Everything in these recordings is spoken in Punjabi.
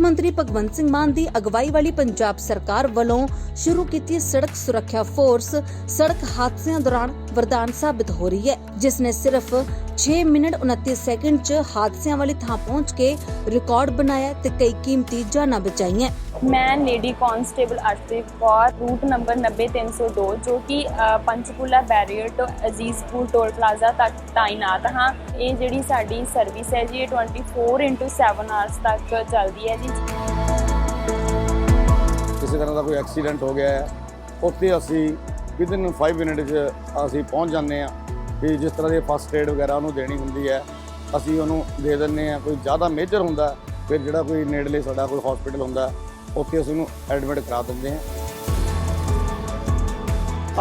ਮੰਤਰੀ ਭਗਵੰਤ ਸਿੰਘ ਮਾਨ ਦੀ ਅਗਵਾਈ ਵਾਲੀ ਪੰਜਾਬ ਸਰਕਾਰ ਵੱਲੋਂ ਸ਼ੁਰੂ ਕੀਤੀ ਸੜਕ ਸੁਰੱਖਿਆ ਫੋਰਸ, ਸੜਕ ਹਾਦਸਿਆਂ ਦੌਰਾਨ ਵਰਦਾਨ ਸਾਬਿਤ ਹੋ ਰਹੀ ਹੈ ਜਿਸ ਨੇ ਸਿਰਫ 6 ਮਿੰਟ 29 ਸੈਕਿੰਡ 'ਚ ਹਾਦਸਿਆਂ ਵਾਲੀ ਥਾਂ ਪਹੁੰਚ ਕੇ ਰਿਕਾਰਡ ਬਣਾਇਆ ਤੇ ਕਈ ਕੀਮਤੀ ਜਾਨਾਂ ਬਚਾਈਆਂ। ਮੈਂ lady constable Arshdeep Kaur, route number 90302 ਜੋ ਕਿ ਪੰਚਕੂਲਾ ਬੈਰੀਅਰ ਤੋਂ ਅਜ਼ੀਜ਼ਪੁਰ ਟੋਲ ਪਲਾਜ਼ਾ ਤੱਕ ਤਾਇਨਾਤ ਹਾਂ। ਇਹ ਜਿਹੜੀ ਸਾਡੀ ਸਰਵਿਸ ਹੈ ਜੀ, ਇਹ 24/7 ਆਵਰਸ ਤੱਕ ਚੱਲਦੀ ਹੈ ਜੀ। ਕਿਸੇ ਤਰ੍ਹਾਂ ਦਾ ਕੋਈ ਐਕਸੀਡੈਂਟ ਹੋ ਗਿਆ ਹੈ, ਉੱਥੇ ਅਸੀਂ ਵਿਦਿਨ 5 ਮਿੰਟ 'ਚ ਅਸੀਂ ਪਹੁੰਚ ਜਾਂਦੇ ਹਾਂ ਵੀ ਜਿਸ ਤਰ੍ਹਾਂ ਦੀ ਫਸਟ ਏਡ ਵਗੈਰਾ ਉਹਨੂੰ ਦੇਣੀ ਹੁੰਦੀ ਹੈ, ਅਸੀਂ ਉਹਨੂੰ ਦੇ ਦਿੰਦੇ ਹਾਂ। ਕੋਈ ਜ਼ਿਆਦਾ ਮੇਜਰ ਹੁੰਦਾ, ਫਿਰ ਜਿਹੜਾ ਕੋਈ ਨੇੜਲੇ ਸਾਡਾ ਕੋਈ ਹਸਪੀਟਲ ਹੁੰਦਾ ਉੱਥੇ ਅਸੀਂ ਉਹਨੂੰ ਐਡਮਿਟ ਕਰਾ ਦਿੰਦੇ ਹਾਂ।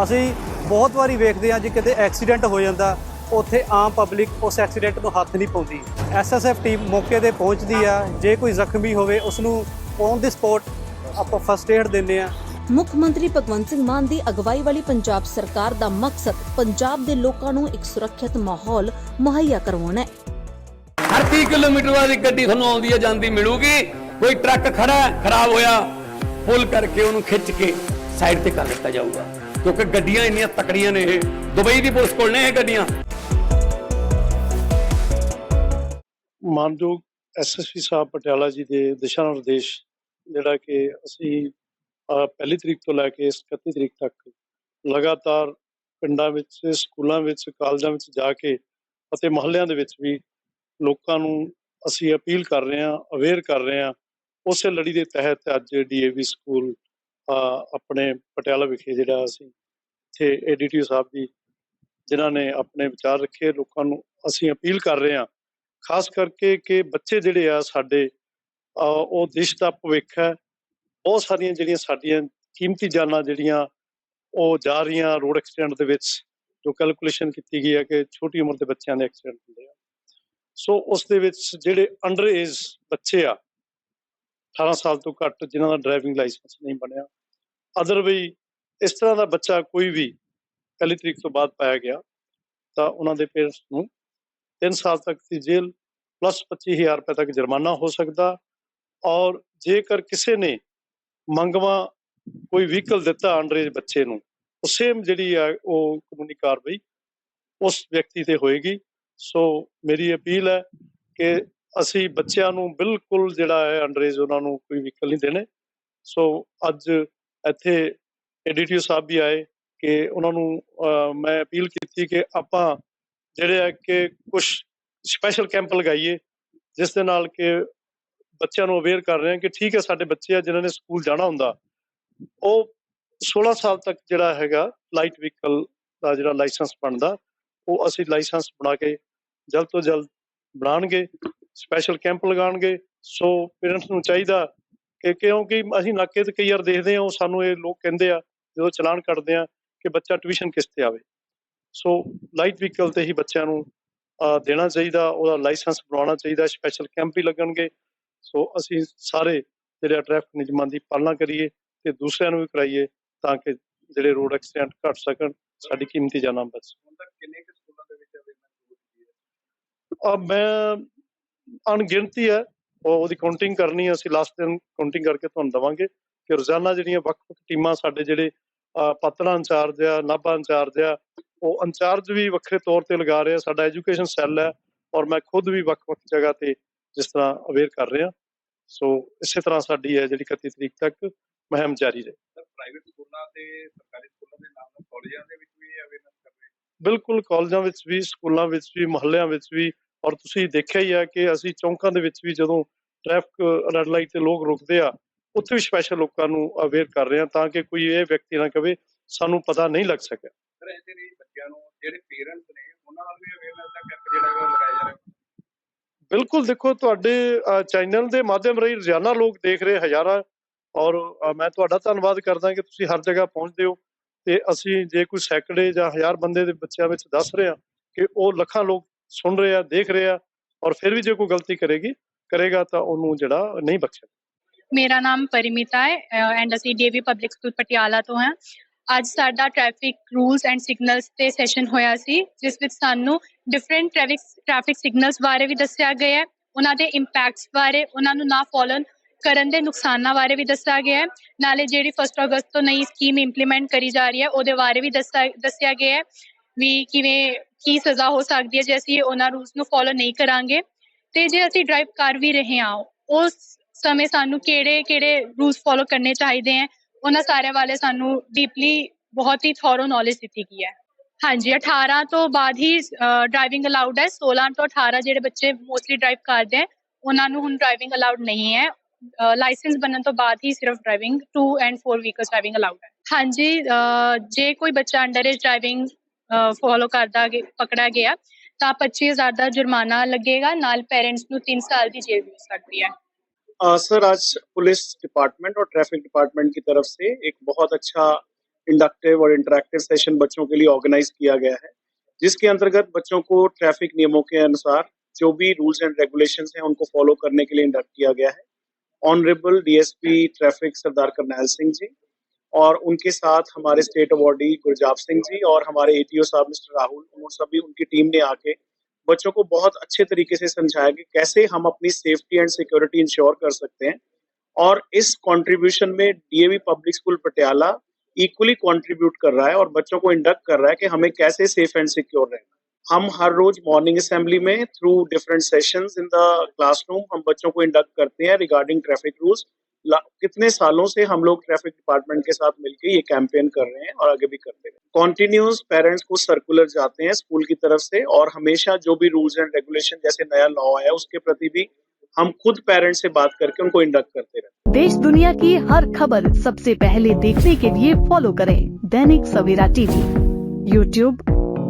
ਅਸੀਂ ਬਹੁਤ ਵਾਰੀ ਵੇਖਦੇ ਹਾਂ ਜੇ ਕਿਤੇ ਐਕਸੀਡੈਂਟ ਹੋ ਜਾਂਦਾ ਉੱਥੇ ਆਮ ਪਬਲਿਕ ਉਸ ਐਕਸੀਡੈਂਟ ਨੂੰ ਹੱਥ ਨਹੀਂ ਪਾਉਂਦੀ। ਐਸਐਸਐਫ ਟੀਮ ਮੌਕੇ ਤੇ ਪਹੁੰਚਦੀ ਆ ਜੇ ਕੋਈ ਜ਼ਖਮੀ ਹੋਵੇ ਉਸ ਨੂੰ ਔਨ ਦੀ ਸਪੌਟ ਆਪਾਂ ਫਸਟ ਏਡ ਦਿੰਦੇ ਆ ਮੁੱਖ ਮੰਤਰੀ ਭਗਵੰਤ ਸਿੰਘ ਮਾਨ ਦੀ ਅਗਵਾਈ ਵਾਲੀ ਪੰਜਾਬ ਸਰਕਾਰ ਦਾ ਮਕਸਦ ਪੰਜਾਬ ਦੇ ਲੋਕਾਂ ਨੂੰ ਇੱਕ ਸੁਰੱਖਿਅਤ ਮਾਹੌਲ ਮੁਹੱਈਆ ਕਰਵਾਉਣਾ ਹੈ। ਹਰ 30 ਕਿਲੋਮੀਟਰ ਬਾਅਦ ਇੱਕ ਗੱਡੀ ਤੁਹਾਨੂੰ ਆਉਂਦੀ ਹੈ ਜਾਂਦੀ ਮਿਲੂਗੀ। ਕੋਈ ਟਰੱਕ ਖੜਾ ਖਰਾਬ ਹੋਇਆ, ਪੁੱਲ ਕਰਕੇ ਉਹਨੂੰ ਖਿੱਚ ਕੇ ਸਾਈਡ ਤੇ ਕਰ ਦਿੱਤਾ ਜਾਊਗਾ। ਕਿਉਂਕਿ ਗੱਡੀਆਂ ਇੰਨੀਆਂ ਤਕੜੀਆਂ ਨੇ ਇਹ। ਦੁਬਈ ਦੀ ਪੁਲਿਸ ਕੋਲ ਨੇ ਇਹ ਗੱਡੀਆਂ। ਮਾਨਯੋਗ ਐਸਐਸਪੀ ਸਾਹਿਬ ਪਟਿਆਲਾ ਜੀ ਦੇ ਦਿਸ਼ਾ ਨਿਰਦੇਸ਼, ਜਿਹੜਾ ਕਿ ਅਸੀਂ ਪਹਿਲੀ ਤਰੀਕ ਤੋਂ ਲੈ ਕੇ 31 ਤਰੀਕ ਤੱਕ ਲਗਾਤਾਰ ਪਿੰਡਾਂ ਵਿੱਚ, ਸਕੂਲਾਂ ਵਿੱਚ, ਕਾਲਜਾਂ ਵਿੱਚ ਜਾ ਕੇ ਅਤੇ ਮਹੱਲਿਆਂ ਦੇ ਵਿੱਚ ਵੀ ਲੋਕਾਂ ਨੂੰ ਅਸੀਂ ਅਪੀਲ ਕਰ ਰਹੇ ਹਾਂ, ਅਵੇਅਰ ਕਰ ਰਹੇ ਹਾਂ ਉਸੇ ਲੜੀ ਦੇ ਤਹਿਤ ਅੱਜ ਡੀਏਵੀ ਸਕੂਲ ਆਪਣੇ ਪਟਿਆਲਾ ਵਿਖੇ ਜਿਹੜਾ ਅਸੀਂ ਇੱਥੇ ਏਡੀਟੀਓ ਸਾਹਿਬ ਜੀ, ਜਿਨ੍ਹਾਂ ਨੇ ਆਪਣੇ ਵਿਚਾਰ ਰੱਖੇ, ਲੋਕਾਂ ਨੂੰ ਅਸੀਂ ਅਪੀਲ ਕਰ ਰਹੇ ਹਾਂ, ਖਾਸ ਕਰਕੇ ਕਿ ਬੱਚੇ ਜਿਹੜੇ ਆ ਸਾਡੇ ਉਹ ਦੇਸ਼ ਦਾ ਭਵਿੱਖ ਹੈ, ਬਹੁਤ ਸਾਰੀਆਂ ਜਿਹੜੀਆਂ ਸਾਡੀਆਂ ਕੀਮਤੀ ਜਾਨਾਂ ਜਿਹੜੀਆਂ ਉਹ ਜਾ ਰਹੀਆਂ ਰੋਡ ਐਕਸੀਡੈਂਟ ਦੇ ਵਿੱਚ, ਜੋ ਕੈਲਕੂਲੇਸ਼ਨ ਕੀਤੀ ਗਈ ਹੈ ਕਿ ਛੋਟੀ ਉਮਰ ਦੇ ਬੱਚਿਆਂ ਦੇ ਐਕਸੀਡੈਂਟ ਹੁੰਦੇ ਆ। ਸੋ ਉਸ ਦੇ ਵਿੱਚ ਜਿਹੜੇ ਅੰਡਰ ਏਜ ਬੱਚੇ ਆ 18 ਸਾਲ ਤੋਂ ਘੱਟ ਜਿਨ੍ਹਾਂ ਦਾ ਡਰਾਈਵਿੰਗ ਲਾਇਸੈਂਸ ਨਹੀਂ ਬਣਿਆ। ਅਦਰ ਵੀ ਇਸ ਤਰ੍ਹਾਂ ਦਾ ਬੱਚਾ ਕੋਈ ਵੀ ਪਹਿਲੀ ਤਰੀਕ ਤੋਂ ਬਾਅਦ ਪਾਇਆ ਗਿਆ, ਤਾਂ ਉਹਨਾਂ ਦੇ ਪੇਰੈਂਟਸ ਨੂੰ 3 ਸਾਲ ਤੱਕ ਦੀ ਜੇਲ੍ਹ ਪਲੱਸ 25000 ਰੁਪਏ ਤੱਕ ਜੁਰਮਾਨਾ ਹੋ ਸਕਦਾ ਔਰ ਜੇਕਰ ਕਿਸੇ ਨੇ ਮੰਗਵਾ ਕੋਈ ਵਹੀਕਲ ਦਿੱਤਾ ਅੰਡਰੇਜ ਬੱਚੇ ਨੂੰ, ਉਹ ਸੇਮ ਜਿਹੜੀ ਹੈ ਉਹ ਕਾਨੂੰਨੀ ਕਾਰਵਾਈ ਉਸ ਵਿਅਕਤੀ ਤੇ ਹੋਏਗੀ। ਸੋ ਮੇਰੀ ਅਪੀਲ ਹੈ ਕਿ ਅਸੀਂ ਬੱਚਿਆਂ ਨੂੰ ਬਿਲਕੁਲ ਜਿਹੜਾ ਹੈ ਅੰਡਰੇਜ ਉਹਨਾਂ ਨੂੰ ਕੋਈ ਵਹੀਕਲ ਨਹੀਂ ਦੇਣੇ। ਸੋ ਅੱਜ ਇੱਥੇ ਐਡੀਟੀਓ ਸਾਹਿਬ ਵੀ ਆਏ ਕਿ ਉਹਨਾਂ ਨੂੰ ਮੈਂ ਅਪੀਲ ਕੀਤੀ ਕਿ ਆਪਾਂ ਜਿਹੜੇ ਆ ਕਿ ਕੁਝ ਸਪੈਸ਼ਲ ਕੈਂਪ ਲਗਾਈਏ, ਜਿਸ ਦੇ ਨਾਲ ਕਿ ਬੱਚਿਆਂ ਨੂੰ ਅਵੇਅਰ ਕਰ ਰਹੇ ਹਾਂ ਕਿ ਠੀਕ ਹੈ ਸਾਡੇ ਬੱਚੇ ਆ ਜਿਨ੍ਹਾਂ ਨੇ ਸਕੂਲ ਜਾਣਾ ਹੁੰਦਾ। ਉਹ 16 ਸਾਲ ਤੱਕ ਜਿਹੜਾ ਹੈਗਾ ਲਾਈਟ ਵਹੀਕਲ ਦਾ ਜਿਹੜਾ ਲਾਇਸੈਂਸ ਬਣਦਾ, ਉਹ ਅਸੀਂ ਲਾਇਸੈਂਸ ਬਣਾ ਕੇ ਜਲਦ ਤੋਂ ਜਲਦ ਬਣਾਉਣਗੇ। ਸਪੈਸ਼ਲ ਕੈਂਪ ਲਗਾਉਣਗੇ। ਸੋ ਪੇਰੈਂਟਸ ਨੂੰ ਚਾਹੀਦਾ ਕਿ ਕਿਉਂਕਿ ਅਸੀਂ ਨਾਕੇ ਤੇ ਕਈ ਵਾਰ ਦੇਖਦੇ ਹਾਂ ਉਹ ਸਾਨੂੰ ਇਹ ਲੋਕ ਕਹਿੰਦੇ ਆ ਜਦੋਂ ਚਲਾਨ ਕੱਟਦੇ ਆ ਕਿ ਬੱਚਾ ਟਿਊਸ਼ਨ ਕਿਸ ਤੇ ਆਵੇ। ਸੋ ਲਾਈਟ ਵਹੀਕਲ ਤੇ ਹੀ ਬੱਚਿਆਂ ਨੂੰ ਦੇਣਾ ਚਾਹੀਦਾ ਉਹਦਾ ਲਾਇਸੈਂਸ ਬਣਾਉਣਾ ਚਾਹੀਦਾ ਸਪੈਸ਼ਲ ਕੈਂਪ ਵੀ ਲੱਗਣਗੇ। ਸੋ ਅਸੀਂ ਸਾਰੇ ਜਿਹੜੇ ਟ੍ਰੈਫਿਕ ਨਿਯਮਾਂ ਦੀ ਪਾਲਣਾ ਕਰੀਏ ਤੇ ਦੂਸਰਿਆਂ ਨੂੰ ਵੀ ਕਰਾਈਏ ਤਾਂ ਕਿ ਜਿਹੜੇ ਰੋਡ ਐਕਸੀਡੈਂਟ ਘਟ ਸਕਣ। ਸਾਡੀ ਕੀਮਤੀ ਜਾਨਾਂ ਬਚ ਸਕਣ। ਕਿੰਨੇ ਕਿ ਸਕੂਲਾਂ ਦੇ ਵਿੱਚ ਮੈਂ ਅਣਗਿਣਤੀ ਹੈ ਉਹ ਉਹਦੀ ਕਾਊਂਟਿੰਗ ਕਰਨੀ ਹੈ ਅਸੀਂ ਲਾਸਟ ਦਿਨ ਕਾਊਂਟਿੰਗ ਕਰਕੇ ਤੁਹਾਨੂੰ ਦਵਾਂਗੇ ਕਿ ਰੋਜ਼ਾਨਾ ਜਿਹੜੀਆਂ ਵੱਖ-ਵੱਖ ਟੀਮਾਂ ਸਾਡੇ ਜਿਹੜੇ ਪਾਤੜਾ ਇੰਚਾਰਜ ਆ ਨਾਭਾ ਇੰਚਾਰਜ ਆ ਉਹ ਇੰਚਾਰਜ ਵੀ ਵੱਖਰੇ ਤੌਰ ਤੇ ਲਗਾ ਰਹੇ ਆ ਸਾਡਾ ਐਜੂਕੇਸ਼ਨ ਸੈੱਲ ਹੈ ਔਰ ਮੈਂ ਖੁਦ ਵੀ ਵੱਖ-ਵੱਖ ਜਗ੍ਹਾ ਤੇ ਜਿਸ ਤਰ੍ਹਾਂ ਅਵੇਅਰ ਕਰ ਰਿਹਾ। ਸੋ ਇਸੇ ਤਰ੍ਹਾਂ ਸਾਡੀ ਹੈ ਜਿਹੜੀ 31 ਤਰੀਕ ਤੱਕ ਮੁਹਿੰਮ ਜਾਰੀ ਰਹੇ। ਪ੍ਰਾਈਵੇਟ ਸਕੂਲਾਂ ਤੇ ਸਰਕਾਰੀ ਸਕੂਲਾਂ ਦੇ ਨਾਲ ਨਾਲ ਕਾਲਜਾਂ ਦੇ ਵਿੱਚ ਵੀ ਅਵੇਅਰਨੈਸ ਕਰ ਰਹੇ ਬਿਲਕੁਲ ਕਾਲਜਾਂ ਵਿੱਚ ਵੀ ਸਕੂਲਾਂ ਵਿੱਚ ਵੀ ਮੁਹੱਲਿਆਂ ਵਿੱਚ ਵੀ ਔਰ ਤੁਸੀਂ ਦੇਖਿਆ ਹੀ ਆ ਕਿ ਅਸੀਂ ਚੌਂਕਾਂ ਦੇ ਵਿੱਚ ਵੀ ਜਦੋਂ ਟ੍ਰੈਫਿਕ ਰੈਡ ਲਾਈਟ ਤੇ ਲੋਕ ਰੁਕਦੇ ਆ ਉੱਥੇ ਵੀ ਸਪੈਸ਼ਲ ਲੋਕਾਂ ਨੂੰ ਅਵੇਅਰ ਕਰ ਰਹੇ ਆ ਤਾਂ ਕਿ ਕੋਈ ਇਹ ਵਿਅਕਤੀ ਨਾ ਕਵੇ ਸਾਨੂੰ ਪਤਾ ਨਹੀਂ ਲੱਗ ਸਕਿਆ। ਸਰ ਇਹਦੇ ਲਈ ਬੱਚਿਆਂ ਨੂੰ ਜਿਹੜੇ ਪੇਰੈਂਟਸ ਨੇ ਉਹਨਾਂ ਨਾਲ ਵੀ ਅਵੇਅਰਨੈਸ ਦਾ ਕੈਂਪ ਜਿਹੜਾ ਹੈਗਾ ਉਹ ਲਗਾਇਆ ਜਾ ਰਿਹਾ। ਬਿਲਕੁਲ ਦੇਖੋ ਤੁਹਾਡੇ ਚੈਨਲ ਦੇ ਮਾਧਿਅਮ ਰਾਹੀਂ ਰੋਜ਼ਾਨਾ ਲੋਕ ਦੇਖ ਰਹੇ ਹਜ਼ਾਰਾਂ ਔਰ ਮੈਂ ਤੁਹਾਡਾ ਧੰਨਵਾਦ ਕਰਦਾ ਕਿ ਤੁਸੀਂ ਹਰ ਜਗ੍ਹਾ ਪਹੁੰਚਦੇ ਹੋ ਤੇ ਅਸੀਂ ਜੇ ਕੋਈ ਸੈਂਕੜੇ ਜਾਂ ਹਜ਼ਾਰ ਬੰਦੇ ਦੇ ਬੱਚਿਆਂ ਵਿੱਚ ਦੱਸ ਰਹੇ ਹਾਂ ਕਿ ਉਹ ਲੱਖਾਂ ਲੋਕ ਸੁਣ ਰਿਹਾ, ਦੇਖ ਰਿਹਾ ਆ ਔਰ ਫਿਰ ਵੀ ਜੇ ਕੋਈ ਗਲਤੀ ਕਰੇਗੀ, ਕਰੇਗਾ ਤਾਂ ਉਹਨੂੰ ਜਿਹੜਾ ਨਹੀਂ ਬਖਸ਼ਿਆ। ਮੇਰਾ ਨਾਮ ਪਰਿਮਿਤਾ ਹੈ ਐਂਡ ਅਸੀਂ ਡੀਏਵੀ ਪਬਲਿਕ ਸਕੂਲ ਪਟਿਆਲਾ ਤੋਂ ਹਾਂ। ਅੱਜ ਸਾਡਾ ਟ੍ਰੈਫਿਕ ਰੂਲਸ ਐਂਡ ਸਿਗਨਲਸ ਤੇ ਸੈਸ਼ਨ ਹੋਇਆ ਸੀ, ਜਿਸ ਵਿੱਚ ਸਾਨੂੰ ਡਿਫਰੈਂਟ ਟ੍ਰੈਫਿਕ ਟ੍ਰੈਫਿਕ ਸਿਗਨਲਸ ਬਾਰੇ ਵੀ ਦੱਸਿਆ ਗਿਆ ਹੈ। ਉਹਨਾਂ ਦੇ ਇੰਪੈਕਟਸ ਬਾਰੇ, ਉਹਨਾਂ ਨੂੰ ਨਾ ਫੋਲੋ ਕਰਨ ਦੇ ਨੁਕਸਾਨਾਂ ਬਾਰੇ ਵੀ ਦੱਸਿਆ ਗਿਆ ਹੈ। ਨਾਲੇ ਜਿਹੜੀ 1 ਅਗਸਤ ਤੋਂ ਨਈ ਸਕੀਮ ਇੰਪਲੀਮੈਂਟ ਕਰੀ ਜਾ ਰਹੀ ਹੈ, ਉਹਦੇ ਬਾਰੇ ਵੀ ਦੱਸਿਆ ਦੱਸਿਆ ਗਿਆ ਹੈ। ਵੀ ਕਿਵੇਂ ਕੀ ਸਜ਼ਾ ਹੋ ਸਕਦੀ ਹੈ ਜੇ ਅਸੀਂ ਉਹਨਾਂ ਰੂਲਸ ਨੂੰ ਫੋਲੋ ਨਹੀਂ ਕਰਾਂਗੇ? ਤੇ ਜੇ ਅਸੀਂ ਡਰਾਈਵ ਕਰ ਵੀ ਰਹੇ ਹਾਂ, ਉਸ ਸਮੇਂ ਸਾਨੂੰ ਕਿਹੜੇ ਕਿਹੜੇ ਰੂਲਸ ਫੋਲੋ ਕਰਨੇ ਚਾਹੀਦੇ ਹੈ? ਉਹਨਾਂ ਸਾਰੇ ਵਾਲੇ ਸਾਨੂੰ ਡੀਪਲੀ ਬਹੁਤ ਹੀ ਥੋਰੋ ਨੌਲੇਜ ਦਿੱਤੀ ਗਈ ਹੈ। ਹਾਂਜੀ 18 ਤੋਂ ਬਾਅਦ ਹੀ ਡਰਾਈਵਿੰਗ ਅਲਾਉਡ ਹੈ। 16 ਤੋਂ 18 ਜਿਹੜੇ ਬੱਚੇ ਮੋਸਟਲੀ ਡਰਾਈਵ ਕਰਦੇ ਹੈ, ਉਹਨਾਂ ਨੂੰ ਹੁਣ ਡਰਾਈਵਿੰਗ ਅਲਾਉਡ ਨਹੀਂ ਹੈ। ਲਾਇਸੈਂਸ ਬਣਨ ਤੋਂ ਬਾਅਦ ਹੀ ਸਿਰਫ driving 2 and 4 vehicles driving allowed ਹੈ। ਹਾਂਜੀ ਜੇ ਕੋਈ ਬੱਚਾ ਅੰਡਰ ਏਜ ਡਰਾਈਵਿੰਗ ਫੋਲੋ ਕਰਦਾ ਗੇ- ਪਕੜਾ ਗਿਆ ਤਾਂ 25000 ਦਾ ਜੁਰਮਾਨਾ ਲੱਗੇਗਾ ਨਾਲ ਪੇਰੈਂਟਸ ਨੂੰ 3 ਸਾਲ ਦੀ ਜੇਲ੍ਹ ਵੀ ਹੋ ਸਕਦੀ ਹੈ आ, सर आज पुलिस डिपार्टमेंट और ट्रैफिक डिपार्टमेंट की तरफ से एक बहुत अच्छा इंडक्टिव और इंटरेक्टिव सेशन बच्चों के लिए ऑर्गेनाइज किया गया है जिसके अंतर्गत बच्चों को ट्रैफिक नियमों के अनुसार जो भी रूल्स एंड रेगुलेशंस हैं उनको फॉलो करने के लिए इंडक्ट किया गया है honourable DSP traffic Sardar Karnail Singh ji और उनके साथ हमारे स्टेट अवॉर्डी गुरजाप सिंह जी और हमारे एटीओ साहब मिस्टर राहुल उन सभी, उनकी टीम ने आके बच्चों को बहुत अच्छे तरीके से समझाया कि कैसे हम अपनी सेफ्टी एंड सिक्योरिटी इंश्योर कर सकते हैं। और इस कंट्रीब्यूशन में DAV public school Patiala equally contribute कर रहा है और बच्चों को इंडक्ट कर रहा है कि हमें कैसे सेफ़ एंड सिक्योर रहना हम हर रोज मॉर्निंग असेंबली में through different sessions in the classroom हम बच्चों को इंडक्ट करते हैं रिगार्डिंग ट्रैफ़िक रूल्स कितने सालों से हम लोग ट्रैफ़िक डिपार्टमेंट के साथ मिलकर ये कैंपेन कर रहे हैं और आगे भी करते हैं कॉन्टिन्यूस पेरेंट्स को सर्कुलर जाते हैं स्कूल की तरफ़ से और हमेशा जो भी रूल्स एंड रेगुलेशन जैसे नया लॉ आया उसके प्रति भी हम खुद पेरेंट्स से बात करके उनको इंडक्ट करते रहे देश दुनिया की हर खबर सबसे पहले देखने के लिए फॉलो करें Dainik Savera TV YouTube